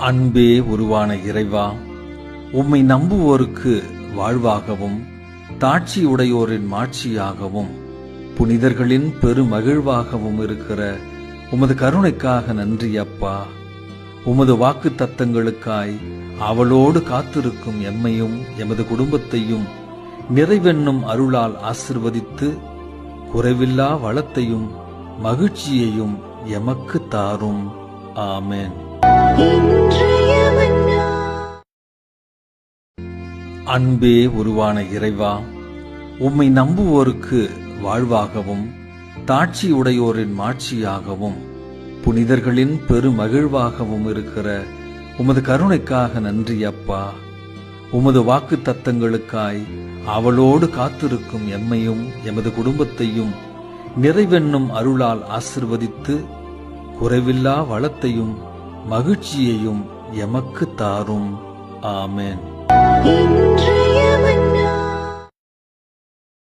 அன்பே உருவான இறைவா உம்மை நம்புவோருக்கு வாழ்வாகவும் தாட்சி உடையோரின் மாட்சியாகவும் புனிதர்களின் பெருமகிழ்வாகவும் இருக்கிற உமது கருணைக்காக நன்றி அப்பா. உமது வாக்கு தத்தங்களுக்காய் அவளோடு காத்திருக்கும் எம்மையும் எமது குடும்பத்தையும் நிறைவென்னும் அருளால் ஆசிர்வதித்து குறைவில்லா வளத்தையும் மகிழ்ச்சியையும் எமக்கு தாரும். ஆமென். அன்பே உருவான இறைவா உம்மை நம்புவோருக்கு வாழ்வாகவும் தாட்சி உடையோரின் மாட்சியாகவும் புனிதர்களின் பெருமகிழ்வாகவும் இருக்கிற உமது கருணைக்காக நன்றி அப்பா உமது வாக்கு தத்தங்களுக்காய் அவளோடு காத்திருக்கும் எம்மையும் எமது குடும்பத்தையும் நிறைவென்னும் அருளால் ஆசிர்வதித்து குறைவில்லா வளத்தையும் மகிழ்ச்சியையும் எமக்கு தாரும். ஆமென்.